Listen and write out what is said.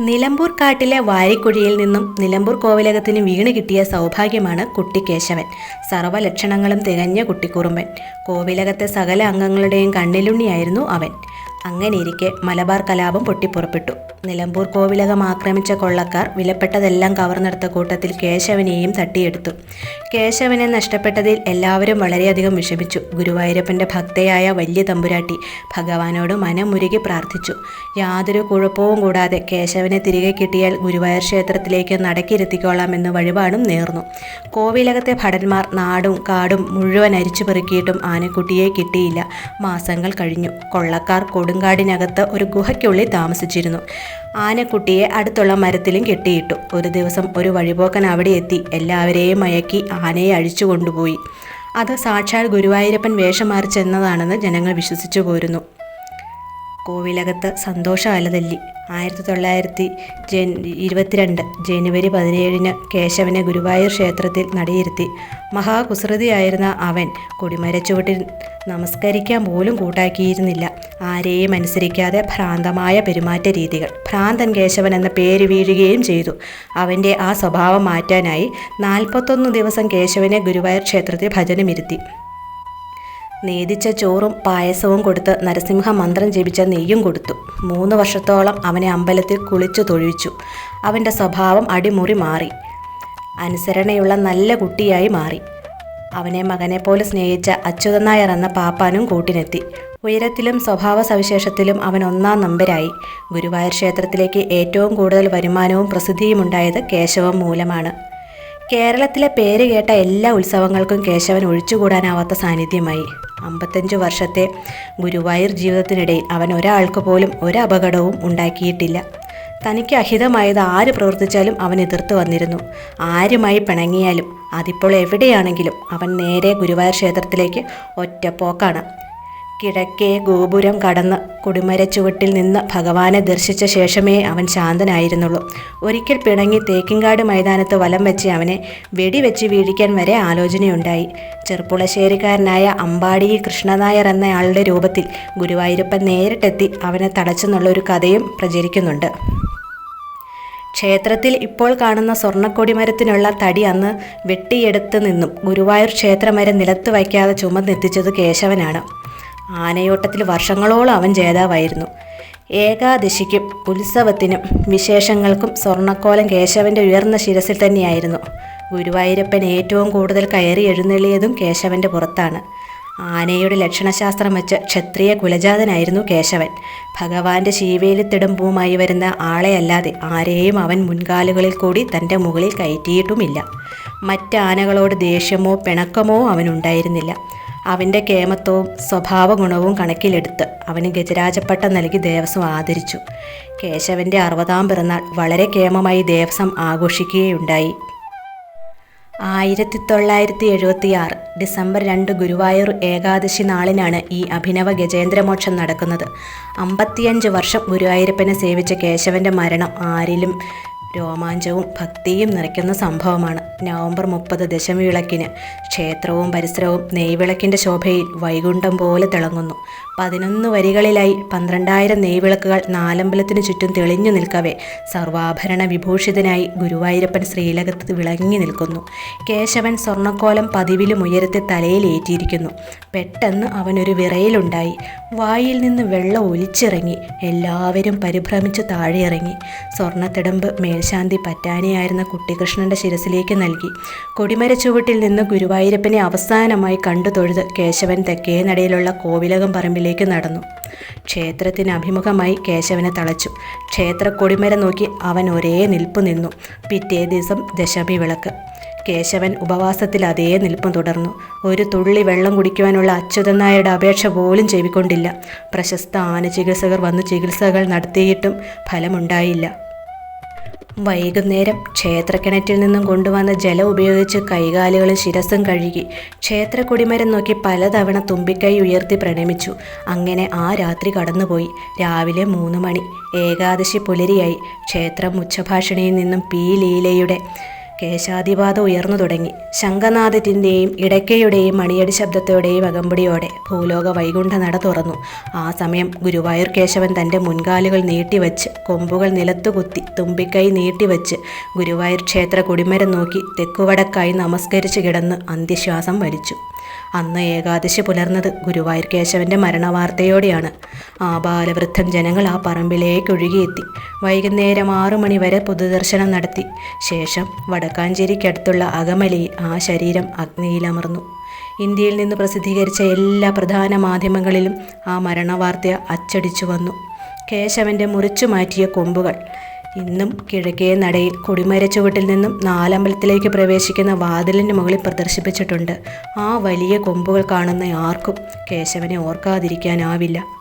നിലമ്പൂർ കാട്ടിലെ വാരിക്കുഴിയിൽ നിന്നും നിലമ്പൂർ കോവിലകത്തിന് വീണ് കിട്ടിയ സൗഭാഗ്യമാണ് കുട്ടി കേശവൻ സർവലക്ഷണങ്ങളും തികഞ്ഞ കുട്ടിക്കുറുമ്പൻ. കോവിലകത്തെ സകല അംഗങ്ങളുടെയും കണ്ണിലുണ്ണിയായിരുന്നു അവൻ. അങ്ങനെയിരിക്കെ മലബാർ കലാപം പൊട്ടിപ്പുറപ്പെട്ടു. നിലമ്പൂർ കോവിലകം ആക്രമിച്ച കൊള്ളക്കാർ വിലപ്പെട്ടതെല്ലാം കവർന്നെടുത്ത കൂട്ടത്തിൽ കേശവനെയും തട്ടിയെടുത്തു. കേശവനെ നഷ്ടപ്പെട്ടതിൽ എല്ലാവരും വളരെയധികം വിഷമിച്ചു. ഗുരുവായൂരപ്പന്റെ ഭക്തയായ വലിയ തമ്പുരാട്ടി ഭഗവാനോട് മനമുരുകി പ്രാർത്ഥിച്ചു. യാതൊരു കുഴപ്പവും കൂടാതെ കേശവനെ തിരികെ കിട്ടിയാൽ ഗുരുവായൂർ ക്ഷേത്രത്തിലേക്ക് നടക്കിരുത്തിക്കോളാമെന്ന് വഴിപാടും നേർന്നു. കോവിലകത്തെ ഭടന്മാർ നാടും കാടും മുഴുവൻ അരിച്ചു പെറുക്കിയിട്ടും ആനക്കുട്ടിയെ കിട്ടിയില്ല. മാസങ്ങൾ കഴിഞ്ഞു. കൊള്ളക്കാർ കൊടുങ്കാടിനകത്ത് ഒരു ഗുഹയ്ക്കുള്ളിൽ താമസിച്ചിരുന്നു. ആനക്കുട്ടിയെ അടുത്തുള്ള മരത്തിലും കെട്ടിയിട്ടു. ഒരു ദിവസം ഒരു വഴിപോക്കൻ അവിടെ എത്തി. എല്ലാവരെയും മയക്കി ആനയെ അഴിച്ചു കൊണ്ടുപോയി. അത് സാക്ഷാൽ ഗുരുവായൂരപ്പൻ വേഷം മാറി ചെന്നതാണെന്ന് ജനങ്ങൾ വിശ്വസിച്ചു പോരുന്നു. കോവിലകത്ത് സന്തോഷ അലതല്ലി ആയിരത്തി തൊള്ളായിരത്തി ജൻ ഇരുപത്തിരണ്ട് ജനുവരി പതിനേഴിന് കേശവനെ ഗുരുവായൂർ ക്ഷേത്രത്തിൽ നടയിരുത്തി. മഹാകുസൃതിയായിരുന്ന അവൻ കൊടിമരച്ചുവട്ടിൽ നമസ്കരിക്കാൻ പോലും കൂട്ടാക്കിയിരുന്നില്ല. ആരെയും അനുസരിക്കാതെ ഭ്രാന്തമായ പെരുമാറ്റ രീതികൾ. ഭ്രാന്തൻ കേശവൻ എന്ന പേര് വീഴുകയും ചെയ്തു. അവന്റെ ആ സ്വഭാവം മാറ്റാനായി നാൽപ്പത്തൊന്ന് ദിവസം കേശവനെ ഗുരുവായൂർ ക്ഷേത്രത്തിൽ ഭജനമിരുത്തി. നേദിച്ച ചോറും പായസവും കൊടുത്ത് നരസിംഹ മന്ത്രം ജപിച്ച നെയ്യും കൊടുത്തു. മൂന്ന് വർഷത്തോളം അവനെ അമ്പലത്തിൽ കുളിച്ചു തൊഴിച്ചു അവന്റെ സ്വഭാവം അടിമുറി മാറി. അനുസരണയുള്ള നല്ല കുട്ടിയായി മാറി. അവനെ മകനെ പോലെ സ്നേഹിച്ച അച്യുതൻ നായർ എന്ന പാപ്പാനും കൂട്ടിനെത്തി. ഉയരത്തിലും സ്വഭാവ സവിശേഷത്തിലും അവൻ ഒന്നാം നമ്പരായി. ഗുരുവായൂർ ക്ഷേത്രത്തിലേക്ക് ഏറ്റവും കൂടുതൽ വരുമാനവും പ്രസിദ്ധിയും ഉണ്ടായത് കേശവം മൂലമാണ്. കേരളത്തിലെ പേര് കേട്ട എല്ലാ ഉത്സവങ്ങൾക്കും കേശവൻ ഒഴിച്ചുകൂടാനാവാത്ത സാന്നിധ്യമായി. അമ്പത്തഞ്ച് വർഷത്തെ ഗുരുവായൂർ ജീവിതത്തിനിടയിൽ അവൻ ഒരാൾക്ക് പോലും ഒരു അപകടവും ഉണ്ടാക്കിയിട്ടില്ല. തനിക്ക് അഹിതമായത് ആര് പ്രവർത്തിച്ചാലും അവൻ എതിർത്ത് വന്നിരുന്നു. ആരുമായി പിണങ്ങിയാലും അതിപ്പോൾ എവിടെയാണെങ്കിലും അവൻ നേരെ ഗുരുവായൂർ ക്ഷേത്രത്തിലേക്ക് ഒറ്റപ്പോക്കാണ്. കിഴക്കേ ഗോപുരം കടന്ന് കുടുമരച്ചുവട്ടിൽ നിന്ന് ഭഗവാനെ ദർശിച്ച ശേഷമേ അവൻ ശാന്തനായിരുന്നുള്ളൂ. ഒരിക്കൽ പിണങ്ങി തേക്കിങ്കാട് മൈതാനത്ത് വലം വെച്ച് അവനെ വെടിവെച്ച് വീഴിക്കാൻ വരെ ആലോചനയുണ്ടായി. ചെറുപ്പുളശ്ശേരിക്കാരനായ അമ്പാടി കൃഷ്ണനായർ എന്നയാളുടെ രൂപത്തിൽ ഗുരുവായൂരപ്പൻ നേരിട്ടെത്തി അവനെ തടച്ചെന്നുള്ള ഒരു കഥയും പ്രചരിക്കുന്നുണ്ട്. ക്ഷേത്രത്തിൽ ഇപ്പോൾ കാണുന്ന സ്വർണക്കൊടിമരത്തിനുള്ള തടി അന്ന് വെട്ടിയെടുത്ത് നിന്നും ഗുരുവായൂർ ക്ഷേത്രമരം നിലത്ത് വയ്ക്കാതെ ചുമന്നെത്തിച്ചത് കേശവനാണ്. ആനയോട്ടത്തിൽ വർഷങ്ങളോളം അവൻ ജേതാവായിരുന്നു. ഏകാദശിക്കും ഉത്സവത്തിനും വിശേഷങ്ങൾക്കും സ്വർണക്കോലം കേശവന്റെ ഉയർന്ന ശിരസിൽ തന്നെയായിരുന്നു. ഗുരുവായൂരപ്പൻ ഏറ്റവും കൂടുതൽ കയറി എഴുന്നള്ളിയതും കേശവന്റെ പുറത്താണ്. ആനയുടെ ലക്ഷണശാസ്ത്രം വെച്ച് ക്ഷത്രിയ കുലജാതനായിരുന്നു കേശവൻ. ഭഗവാന്റെ ശീവേലിത്തിടമ്പുമായി വരുന്ന ആളെയല്ലാതെ ആരെയും അവൻ മുൻകാലുകളിൽ കൂടി തന്റെ മുകളിൽ കയറ്റിയിട്ടുമില്ല. മറ്റാനകളോട് ദേഷ്യമോ പിണക്കമോ അവനുണ്ടായിരുന്നില്ല. അവന്റെ കേമത്വവും സ്വഭാവഗുണവും കണക്കിലെടുത്ത് അവന് ഗജരാജപ്പട്ടം നൽകി ദേവസ്വം ആദരിച്ചു. കേശവന്റെ അറുപതാം പിറന്നാൾ വളരെ കേമമായി ദേവസ്വം ആഘോഷിക്കുകയുണ്ടായി. ആയിരത്തി തൊള്ളായിരത്തി എഴുപത്തി ആറ് ഡിസംബർ രണ്ട് ഗുരുവായൂർ ഏകാദശി നാളിനാണ് ഈ അഭിനവ ഗജേന്ദ്രമോക്ഷം നടക്കുന്നത്. അമ്പത്തിയഞ്ച് വർഷം ഗുരുവായൂരപ്പനെ സേവിച്ച കേശവന്റെ മരണം ആരിലും രോമാഞ്ചവും ഭക്തിയും നിറയ്ക്കുന്ന സംഭവമാണ് നവംബർ മുപ്പത് ദശമി വിളക്കിന് ക്ഷേത്രവും പരിസരവും നെയ്വിളക്കിന്റെ ശോഭയിൽ വൈകുണ്ഠം പോലെ തിളങ്ങുന്നു. പതിനൊന്ന് വരികളിലായി പന്ത്രണ്ടായിരം നെയ്വിളക്കുകൾ നാലമ്പലത്തിനു ചുറ്റും തെളിഞ്ഞു നിൽക്കവേ സർവാഭരണ വിഭൂഷിതനായി ഗുരുവായൂരപ്പൻ ശ്രീലകത്ത് വിളങ്ങി നിൽക്കുന്നു. കേശവൻ സ്വർണക്കോലം പതിവിലും ഉയരത്തെ തലയിലേറ്റിയിരിക്കുന്നു പെട്ടെന്ന് അവനൊരു വിറയിലുണ്ടായി. വായിൽ നിന്ന് വെള്ളം ഒലിച്ചിറങ്ങി. എല്ലാവരും പരിഭ്രമിച്ച് താഴെയിറങ്ങി. സ്വർണത്തിടമ്പ് സ്വർണത്തിടമ്പ് മേൽശാന്തി പറ്റാനിയായിരുന്ന കുട്ടികൃഷ്ണന്റെ ശിരസിലേക്ക് നൽകി. കൊടിമര ചുവട്ടിൽ നിന്ന് ഗുരുവായൂരപ്പനെ അവസാനമായി കണ്ടു തൊഴുത് കേശവൻ തെക്കേ നടയിലുള്ള കോവിലകം പറമ്പിലേക്ക് നടന്നു. ക്ഷേത്രത്തിന് അഭിമുഖമായി കേശവനെ തളച്ചു. ക്ഷേത്ര കൊടിമര നോക്കി അവൻ ഒരേ നിൽപ്പ് നിന്നു. പിറ്റേ ദിവസം ദശമി വിളക്ക് കേശവൻ ഉപവാസത്തിൽ അതേ നിൽപ്പം തുടർന്നു. ഒരു തുള്ളി വെള്ളം കുടിക്കുവാനുള്ള അച്യുതൻ നായരുടെ അപേക്ഷ പോലും ചെവിക്കൊണ്ടില്ല. പ്രശസ്ത ആന ചികിത്സകർ വന്ന് ചികിത്സകൾ നടത്തിയിട്ടും ഫലമുണ്ടായില്ല. വൈകുന്നേരം ക്ഷേത്രക്കിണറ്റിൽ നിന്നും കൊണ്ടുവന്ന ജലം ഉപയോഗിച്ച് കൈകാലുകളും ശിരസും കഴുകി ക്ഷേത്ര കൊടിമരം നോക്കി പലതവണ തുമ്പിക്കൈ ഉയർത്തി പ്രണമിച്ചു. അങ്ങനെ ആ രാത്രി കടന്നുപോയി. രാവിലെ മൂന്ന് മണി. ഏകാദശി പുലരിയായി. ക്ഷേത്രം ഉച്ചഭാഷണിയിൽ നിന്നും പി ലീലയുടെ കേശാതിപാത ഉയർന്നു തുടങ്ങി. ശംഖനാഥത്തിന്റെയും ഇടയ്ക്കയുടെയും മണിയടി ശബ്ദത്തോടെയും അകമ്പടിയോടെ ഭൂലോക വൈകുണ്ഠ നട തുറന്നു. ആ സമയം ഗുരുവായൂർ കേശവൻ തന്റെ മുൻകാലുകൾ നീട്ടിവച്ച് കൊമ്പുകൾ നിലത്തുകുത്തി തുമ്പിക്കൈ നീട്ടിവച്ച് ഗുരുവായൂർ ക്ഷേത്ര കൊടിമരം നോക്കി തെക്കുവടക്കായി നമസ്കരിച്ചു കിടന്ന് അന്ത്യശ്വാസം വലിച്ചു. അന്ന് ഏകാദശി പുലർന്നത് ഗുരുവായൂർ കേശവന്റെ മരണവാർത്തയോടെയാണ്. ആ ബാലവൃദ്ധം ജനങ്ങൾ ആ പറമ്പിലേക്ക് ഒഴുകിയെത്തി. വൈകുന്നേരം ആറു മണി വരെ പൊതുദർശനം നടത്തി. ശേഷം വടക്കാഞ്ചേരിക്കടുത്തുള്ള അകമലയിൽ ആ ശരീരം അഗ്നിയിലമർന്നു. ഇന്ത്യയിൽ നിന്ന് പ്രസിദ്ധീകരിച്ച എല്ലാ പ്രധാന മാധ്യമങ്ങളിലും ആ മരണവാർത്ത അച്ചടിച്ചു വന്നു. കേശവന്റെ മുറിച്ചു മാറ്റിയ കൊമ്പുകൾ ഇന്നും കിഴക്കേ നടയിൽ കൊടിമരച്ചുവട്ടിൽ നിന്നും നാലമ്പലത്തിലേക്ക് പ്രവേശിക്കുന്ന വാതിലിന് മുകളിൽ പ്രദർശിപ്പിച്ചിട്ടുണ്ട്. ആ വലിയ കൊമ്പുകൾ കാണുന്ന ആർക്കും കേശവനെ ഓർക്കാതിരിക്കാനാവില്ല.